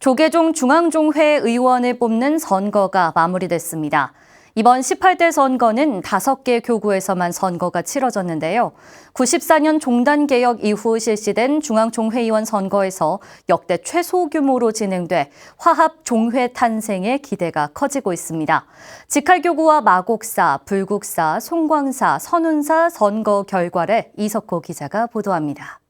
조계종 중앙종회 의원을 뽑는 선거가 마무리됐습니다. 이번 18대 선거는 5개 교구에서만 선거가 치러졌는데요. 94년 종단 개혁 이후 실시된 중앙종회의원 선거에서 역대 최소 규모로 진행돼 화합 종회 탄생에 기대가 커지고 있습니다. 직할교구와 마곡사, 불국사, 송광사, 선운사 선거 결과를 이석호 기자가 보도합니다.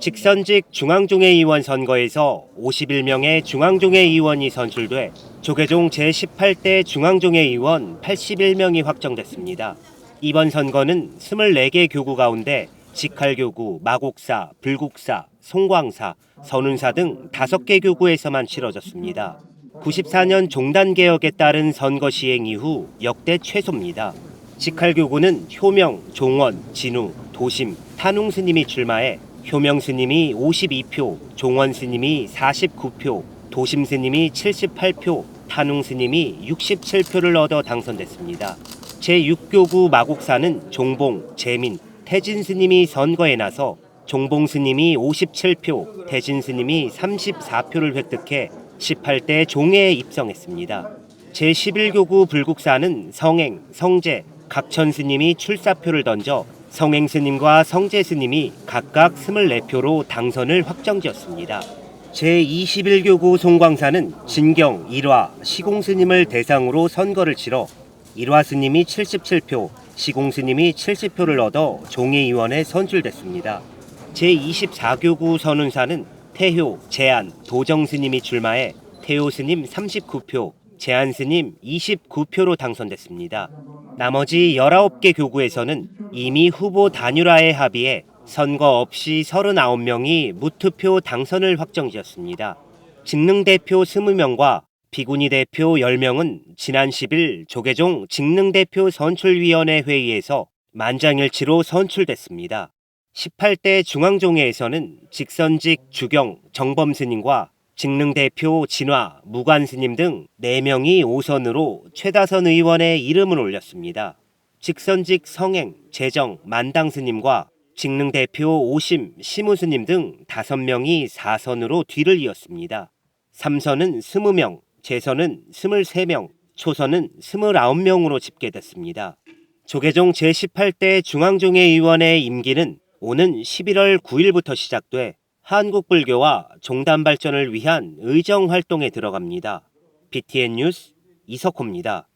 직선직 중앙종회 의원 선거에서 51명의 중앙종회 의원이 선출돼 조계종 제18대 중앙종회 의원 81명이 확정됐습니다. 이번 선거는 24개 교구 가운데 직할교구, 마곡사, 불국사, 송광사, 선운사 등 5개 교구에서만 치러졌습니다. 94년 종단 개혁에 따른 선거 시행 이후 역대 최소입니다. 직할교구는 효명, 종원, 진우, 도심, 탄웅 스님이 출마해 효명 스님이 52표, 종원 스님이 49표, 도심 스님이 78표, 탄웅 스님이 67표를 얻어 당선됐습니다. 제6교구 마곡사는 종봉, 재민, 태진 스님이 선거에 나서 종봉 스님이 57표, 태진 스님이 34표를 획득해 18대 종회에 입성했습니다. 제11교구 불국사는 성행, 성재, 각천 스님이 출사표를 던져 성행 스님과 성재 스님이 각각 24표로 당선을 확정지었습니다. 제21교구 송광사는 진경, 일화, 시공 스님을 대상으로 선거를 치러 일화 스님이 77표, 시공 스님이 70표를 얻어 종회의원에 선출됐습니다. 제24교구 선운사는 태효, 제안, 도정 스님이 출마해 태효 스님 39표, 제안 스님 29표로 당선됐습니다. 나머지 19개 교구에서는 이미 후보 단일화에 합의해 선거 없이 39명이 무투표 당선을 확정지었습니다. 직능 대표 20명과 비군이 대표 10명은 지난 10일 조계종 직능 대표 선출위원회 회의에서 만장일치로 선출됐습니다. 18대 중앙종회에서는 직선직 주경 정범 스님과 직능 대표 진화 무관 스님 등 4명이 5선으로 최다선 의원의 이름을 올렸습니다. 직선직 성행 재정 만당 스님과 직능 대표 오심 시무 스님 등 5명이 4선으로 뒤를 이었습니다. 3선은 20명, 재선은 23명, 초선은 29명으로 집계됐습니다. 조계종 제18대 중앙종회 의원의 임기는 오는 11월 9일부터 시작돼 한국불교와 종단 발전을 위한 의정 활동에 들어갑니다. BTN 뉴스 이석호입니다.